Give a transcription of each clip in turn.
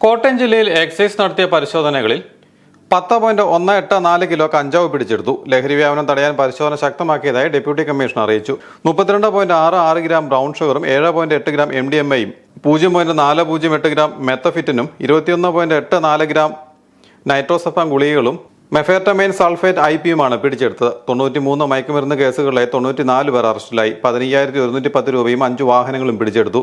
കോട്ടയം ജില്ലയിൽ എക്സൈസ് നടത്തിയ പരിശോധനകളിൽ പത്ത് പോയിന്റ് ഒന്ന് എട്ട് നാല് കിലോ കഞ്ചാവ് പിടിച്ചെടുത്തു. ലഹരി വ്യാപനം തടയാൻ പരിശോധന ശക്തമാക്കിയതായി ഡെപ്യൂട്ടി കമ്മീഷണർ അറിയിച്ചു. മുപ്പത്തിരണ്ട് പോയിന്റ് ആറ് ആറ് ഗ്രാം ബ്രൗൺ ഷുഗറും ഏഴ് പോയിന്റ് എട്ട് ഗ്രാം എം ഡി എം ഐയും പൂജ്യം പോയിന്റ് നാല് പൂജ്യം എട്ട് ഗ്രാം മെത്തഫിറ്റിനും ഇരുപത്തിയൊന്ന് പോയിന്റ് എട്ട് നാല് ഗ്രാം നൈട്രോസഫാം ഗുളികകളും മെഫേർട്ടമൈൻ സൾഫേറ്റ് ഐ പിയുമാണ് പിടിച്ചെടുത്തത്. തൊണ്ണൂറ്റി മൂന്ന് മയക്കുമരുന്ന് കേസുകളിലെ തൊണ്ണൂറ്റി നാല് പേർ അറസ്റ്റിലായി പതിനയ്യായിരത്തി ഒരുന്നൂറ്റി പത്ത് രൂപയും അഞ്ച് വാഹനങ്ങളും പിടിച്ചെടുത്തു.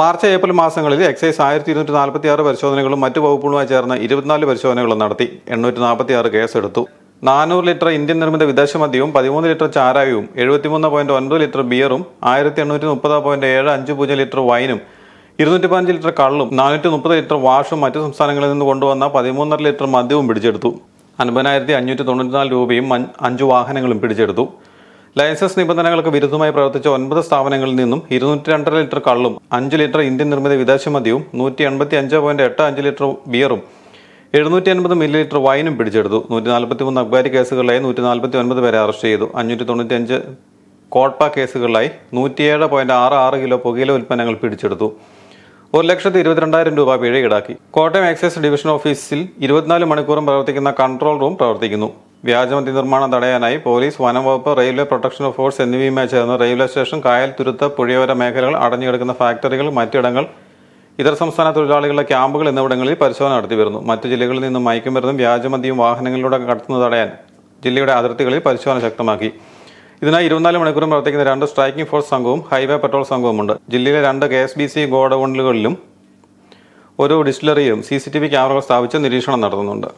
മാർച്ച് ഏപ്രിൽ മാസങ്ങളിൽ എക്സൈസ് ആയിരത്തി ഇരുന്നൂറ്റി നാൽപ്പത്തി ആറ് പരിശോധനകളും മറ്റു വകുപ്പുകളുമായി ചേർന്ന് ഇരുപത്തിനാല് പരിശോധനകളും നടത്തി. എണ്ണൂറ്റി നാൽപ്പത്തി ആറ് കേസെടുത്തു. നാനൂറ് ലിറ്റർ ഇന്ത്യൻ നിർമ്മിത വിദേശ മദ്യവും പതിമൂന്ന് ലിറ്റർ ചാരായവും എഴുപത്തിമൂന്ന് പോയിന്റ് ഒൻപത് ലിറ്റർ ബിയറും ആയിരത്തി എണ്ണൂറ്റി മുപ്പത് പോയിന്റ് ഏഴ് അഞ്ച് പൂജ്യം ലിറ്റർ വൈനും ഇരുന്നൂറ്റി പതിനഞ്ച് ലിറ്റർ കള്ളും നാനൂറ്റി മുപ്പത് ലിറ്റർ വാഷും മറ്റു സംസ്ഥാനങ്ങളിൽ നിന്ന് കൊണ്ടുവന്ന പതിമൂന്നര ലിറ്റർ മദ്യവും പിടിച്ചെടുത്തു. അൻപതിനായിരത്തി അഞ്ഞൂറ്റി തൊണ്ണൂറ്റിനാല് രൂപയും അഞ്ച് വാഹനങ്ങളും പിടിച്ചെടുത്തു. ലൈസൻസ് നിബന്ധനകൾക്ക് വിരുദ്ധമായി പ്രവർത്തിച്ച ഒൻപത് സ്ഥാപനങ്ങളിൽ നിന്നും ഇരുന്നൂറ്റി രണ്ടര ലിറ്റർ കള്ളും അഞ്ച് ലിറ്റർ ഇന്ത്യൻ നിർമ്മിത വിദേശ മദ്യവും നൂറ്റി എൺപത്തി അഞ്ച് പോയിന്റ് എട്ട് അഞ്ച് ലിറ്റർ ബിയറും എഴുന്നൂറ്റി അൻപത് മില്ലി ലിറ്റർ വൈനും പിടിച്ചെടുത്തു. നൂറ്റി നാൽപ്പത്തി മൂന്ന് അക്ബാരി കേസുകളിലായി നൂറ്റി നാൽപ്പത്തി ഒൻപത് പേരെ അറസ്റ്റ് ചെയ്തു. അഞ്ഞൂറ്റി തൊണ്ണൂറ്റി അഞ്ച് കോട്ട കേസുകളിലായി നൂറ്റിയേഴ് പോയിന്റ് ആറ് ആറ് കിലോ പുകയില ഉൽപ്പന്നങ്ങൾ പിടിച്ചെടുത്തു. ഒരു ലക്ഷത്തി ഇരുപത്തിരണ്ടായിരം രൂപ പിഴ ഈടാക്കി. കോട്ടയം എക്സൈസ് ഡിവിഷൻ ഓഫീസിൽ ഇരുപത്തിനാല് മണിക്കൂറും പ്രവർത്തിക്കുന്ന കൺട്രോൾ റൂം പ്രവർത്തിക്കുന്നു. വ്യാജമതി നിർമ്മാണം തടയാനായി പോലീസ് വനംവകുപ്പ് റെയിൽവേ പ്രൊട്ടക്ഷൻ ഫോഴ്സ് എന്നിവയുമായി ചേർന്ന് റെയിൽവേ സ്റ്റേഷൻ കായൽ തുരുത്ത് പുഴയോര മേഖലകൾ അടഞ്ഞുകിടക്കുന്ന ഫാക്ടറികൾ മറ്റിടങ്ങൾ ഇതര സംസ്ഥാന തൊഴിലാളികളുടെ ക്യാമ്പുകൾ എന്നിവിടങ്ങളിൽ പരിശോധന നടത്തി വരുന്നു. മറ്റു ജില്ലകളിൽ നിന്നും മയക്കുമരുന്നും വ്യാജമതിയും വാഹനങ്ങളിലൂടെ കടത്തുന്നത് തടയാൻ ജില്ലയുടെ അതിർത്തികളിൽ പരിശോധന ശക്തമാക്കി. ഇതിനായി ഇരുപത്തിനാല് മണിക്കൂറും പ്രവർത്തിക്കുന്ന രണ്ട് സ്ട്രൈക്കിംഗ് ഫോഴ്സ് സംഘവും ഹൈവേ പട്രോൾ സംഘവുമുണ്ട്. ജില്ലയിലെ രണ്ട് കെ എസ് ബി സി ഗോഡൌണുകളിലും ഒരു ഡിസ്റ്റിലറിയും സി സി ടി വി ക്യാമറകൾ സ്ഥാപിച്ച് നിരീക്ഷണം നടത്തുന്നുണ്ട്.